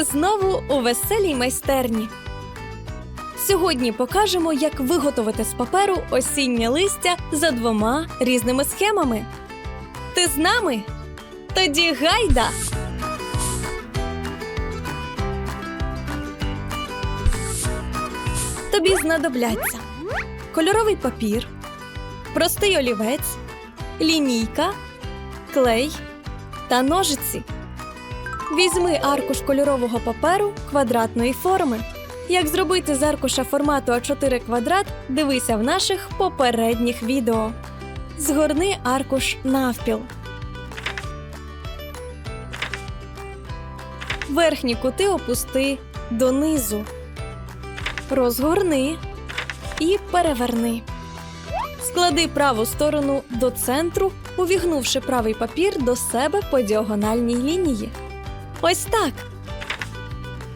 знову у веселій майстерні. Сьогодні покажемо, як виготовити з паперу осіннє листя за двома різними схемами. Ти з нами? Тоді гайда! Тобі знадобляться кольоровий папір, простий олівець, лінійка, клей та ножиці. Візьми аркуш кольорового паперу квадратної форми. Як зробити з аркуша формату А4 квадрат, дивися в наших попередніх відео. Згорни аркуш навпіл. Верхні кути опусти донизу. Розгорни і переверни. Склади праву сторону до центру, увігнувши правий папір до себе по діагональній лінії. Ось так.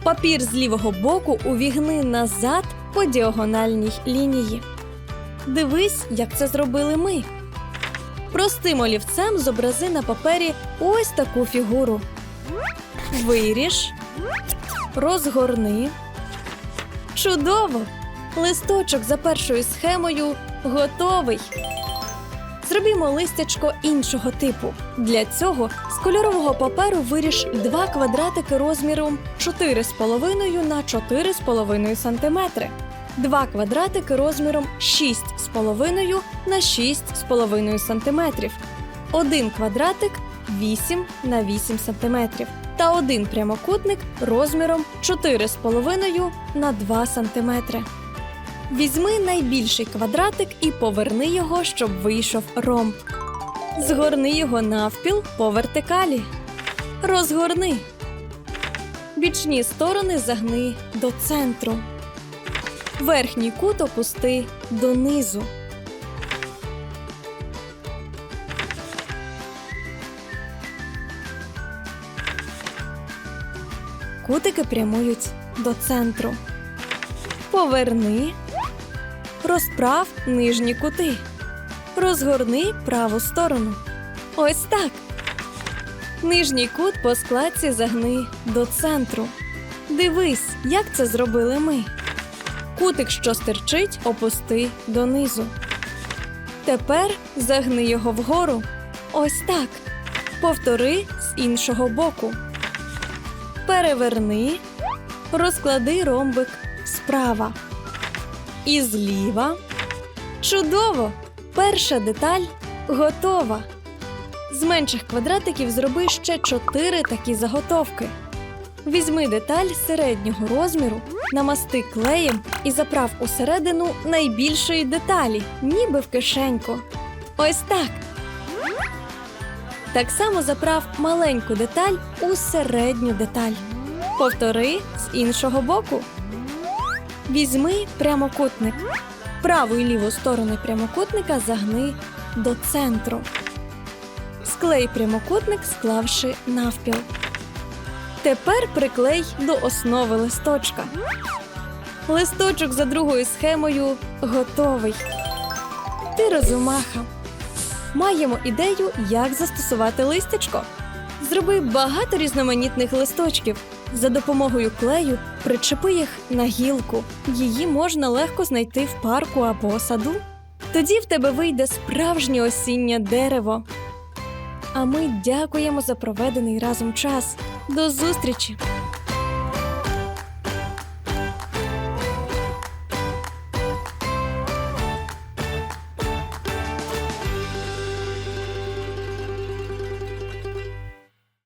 Папір з лівого боку увігни назад по діагональній лінії. Дивись, як це зробили ми. Простим олівцем зобрази на папері ось таку фігуру. Виріж, розгорни. Чудово! Листочок за першою схемою готовий. Зробімо листячко іншого типу. Для цього з кольорового паперу виріж два квадратики розміром 4,5 на 4,5 см. Два квадратики розміром 6,5 на 6,5 см. Один квадратик 8 на 8 см. Та один прямокутник розміром 4,5 на 2 см. Візьми найбільший квадратик і поверни його, щоб вийшов ромб. Згорни його навпіл по вертикалі. Розгорни. Бічні сторони загни до центру. Верхній кут опусти донизу. Кутики прямують до центру. Поверни. Розправ нижні кути. Розгорни праву сторону. Ось так. Нижній кут по складці загни до центру. Дивись, як це зробили ми. Кутик, що стирчить, опусти донизу. Тепер загни його вгору. Ось так. Повтори з іншого боку. Переверни. Розклади ромбик справа. І зліва. Чудово! Перша деталь готова. З менших квадратиків зроби ще чотири такі заготовки. Візьми деталь середнього розміру, намасти клеєм і заправ усередину найбільшої деталі, ніби в кишеньку. Ось так. Так само заправ маленьку деталь у середню деталь. Повтори з іншого боку. Візьми прямокутник. Праву і ліву сторони прямокутника загни до центру. Склей прямокутник, склавши навпіл. Тепер приклей до основи листочка. Листочок за другою схемою готовий. Ти розумаха. Маємо ідею, як застосувати листячко. Зроби багато різноманітних листочків. За допомогою клею причепи їх на гілку. Її можна легко знайти в парку або саду. Тоді в тебе вийде справжнє осіннє дерево. А ми дякуємо за проведений разом час. До зустрічі!